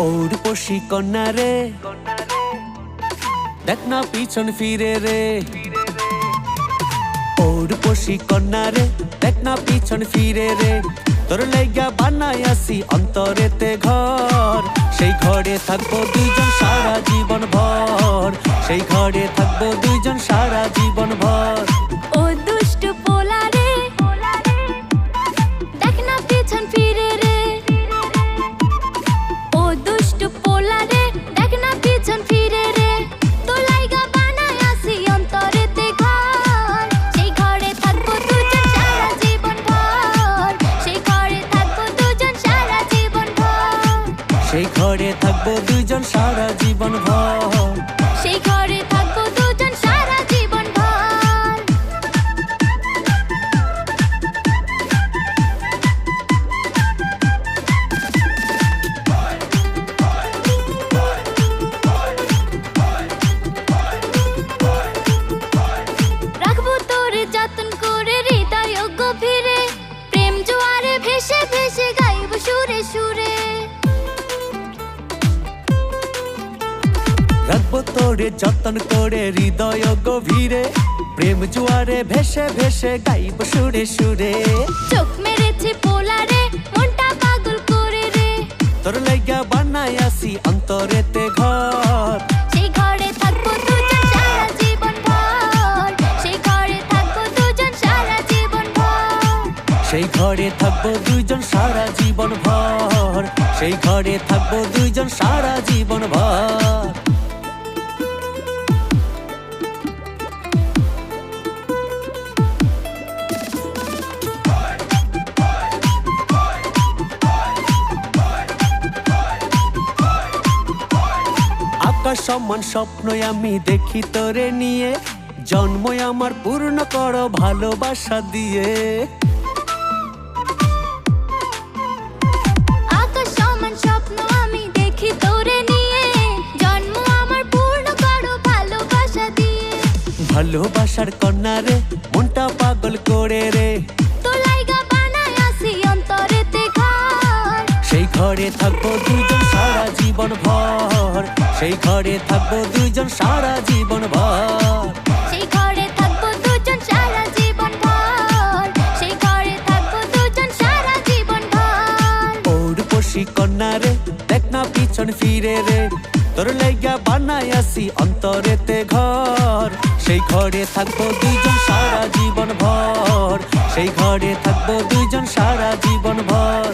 রূপসী কন্যা রে। দেখ না পিছন ফিরে রে। রূপসী কন্যা রে, দেখ না পিছন ফিরে রে। তোর লেগা বানাই আসি অন্তরেতে ঘর। সেই ঘরে থাকব দুইজন সারা জীবন ভর। সেই ঘরে থাকব দুইজন সারা জীবন ভর। ও দুষ্টু থাকব দুইজন সারা জীবন ভর। সেই ঘরে থাকব দুজন সারা জীবন ভর। রাখব তোরে যতন রাখব তোরে যতন করে হৃদয় গভীরে প্রেম জুয়ারে ভেসে ভেসে গাইব সুরে সুরে। চোখ মেরেছে পোলারে মনটা পাগল করে রে। তোর লাইগা বানাই আসি অন্তরেতে ঘর। সেই ঘরে থাকব দুজন সারা জীবন ভর সেই ঘরে থাকব দুজন সারা জীবন ভর সেই ঘরে থাকব দুইজন সারা জীবন ভর সেই ঘরে থাকব দুইজন সারা জীবন ভর আকাশ সমান স্বপ্নই আমি দেখি তোরে নিয়ে। জন্মই আমার পূর্ণ করো ভালোবাসা দিয়ে। আকাশ সমান স্বপ্ন আমি দেখি তোরে নিয়ে। জন্ম আমার পূর্ণ করো ভালোবাসা দিয়ে। ভালোবাসার কন্যা রে মনটা পাগল করে রে। সেই ঘরে থাকব দুইজন সারা জীবন ভর সেই ঘরে থাকব দুইজন সারা জীবন ভর সেই ঘরে থাকব দুজন সারা জীবন ভর সেই ঘরে থাকব দুজন সারা জীবন ভর ওর পশি কন্যা রে দেখ না পিছন ফিরে রে। তোর লাইগা বানাই আসি অন্তরেতে ঘর। সেই ঘরে থাকব দুইজন সারা জীবন ভর সেই ঘরে থাকব দুইজন সারা জীবন ভর